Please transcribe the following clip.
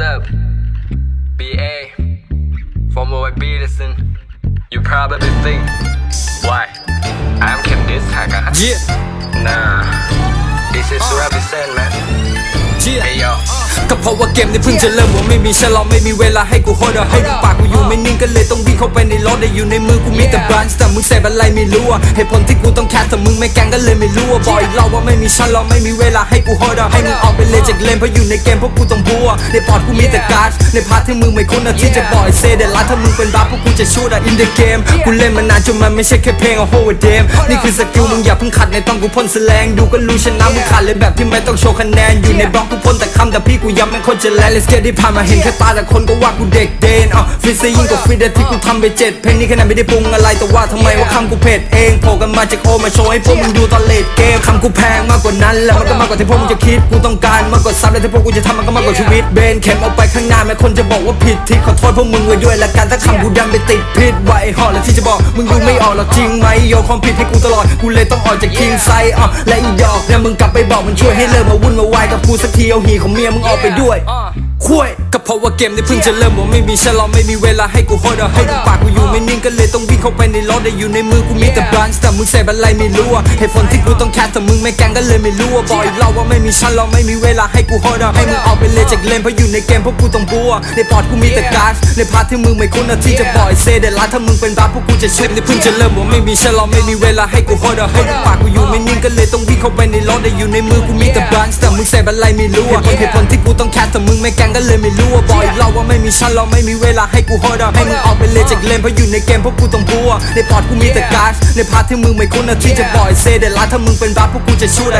up? BA from OIB listen. You probably think why I'm kept this hacker. Yeah, Nah, this is represent man. yeah. Hey yo. ก็เพราะว่าเกมนี้เพิ่งจะเริ่มว่าไม่มีฉลองไม่มีเวลาให้กูโฮดให้ดูปากกูอยู่ไม่นิ่งก็เลยต้องวิ่งเข้าไปในรถได้อยู่ในมือกู มีแต่บรันช์แต่มึงเสพอะไรไม่รู้อะเหตุผลที่กูต้องแคสแต่มึงไม่แกล้งก็เลยไม่รู้อะบอกอีกรอบว่าไม่มีฉลองไม่มีเวลาให้กูโฮดให้มึงออกไปเลยจากเลนเพราะอยู่ในเกมเพราะกูต้องบัวในปอดกูมีแต่การ์ดในพาร์ทที่มึงไม่คุ้นอะที่จะบอกไอ้เซเดลัสถ้ามึงเป็นบัฟพวกกูจะชูดอะอินเดเกมกูเล่นมานานจนมันไม่ใช่แค่เพลงอะโฮเดมนี่คือสกิลมึงอย่าเพิ่งขัดในต้องกูพ่นแสลงดูก็รู้ชนะมึงขาดเลยแบบที่ไม่ต้องโชว์คะแนนอยู่ในบล็อกกูพ่นแต่คำแต่พี่กูย้ำไม่คนจะแล Let's get it ผ่านมาเห็นแค่ตาแต่คนก็ว่ากูเด็กเดนอะฟิซยิ่งกว่าฟิตที่กูทำไปเจ็ดเพลงนี้ขนาดไม่ได้ปรุงอะไรแต่ว่าทำไมว่าคำกูเผ็ดเองโผล่กันมาจากโอมาโชว์ให้พวกมึงดูตอนเลดเกมคำกูแพงมากกว่านั้นแล้วมันก็มากกว่าที่พวกมึงจะคิดกูต้องการมากกว่าซับและที่พวกกูจะทำมันก็มากกว่าชีวิตเบนเข็มออกไปข้างหน้าแม้คนจะบอกว่าผิดที่ขอโทษพวกมึงไว้ด้วยละกันถ้าคำกูดันไปติดพิษไว้ห่อและที่จะบอกมึงดูไม่ออกหรอกจริงไหมโยนความผิดให้กูตลอดกูเลยต้องออกจากคิงไซอะและอีดอกเนี่ยมึงกลับไปบอกมันช่วยให้เลิกมาวุ่นมาวายกับกูสักทีเอาหีของเมียมึงออกไปด้วยคุย ก็เพราะว่าเกมนี้เพิ่งจะเริ่มว่าไม่มีฉลองไม่มีเวลาให้กูโฮดให้ดูปากกูอยู่ไม่นิ่งก็เลยต้องวิ่งเข้าไปในรถได้อยู่ในมือกูมีแต่บรันช์แต่มึงเสพอะไรไม่รู้อะเหตุผลที่กูต้องแคสแต่มึงไม่แกล้งก็เลยไม่รู้อะบอกอีกรอบว่าไม่มีฉลองไม่มีเวลาให้กูโฮดให้มึงออกไปเลยจากเลนเพราะอยู่ในเกมเพราะกูต้องบัวในปอดกูมีแต่การ์ดในพาร์ทที่มึงไม่คุ้นอะที่จะบอกไอ้เซเดลัสถ้ามึงเป็นบัฟพวกกูจะชุบนี่เพิ่งจะเริ่มว่าไม่มีฉลองไม่มีเวลาให้กูโฮดให้ดูปากกูอยู่ไม่นิ่งก็เลยต้องวิ่งเข้าไปในรถได้อยู่ในมือกูมีแต่บรันช์แต่มึงเสพอะไรไม่รู้อะเหตุผลที่กูต้องแคสแต่มึงไม่แกล้งก็เลยไม่รู้อะบอกอีกราว่าไม่มีฉันเราไม่มีเวลาให้กูเฮดให้มึงออกไปเลยจากเลนเพราะอยู่ในเกมเพราะกูต้องบัวในปอดกูมีแต่ก๊าซในพาร์ทที่มึงไม่คุ้นนะที่จะบอกไอ้เซเดลัสถ้ามึงเป็นบัฟพวกกูจะชูด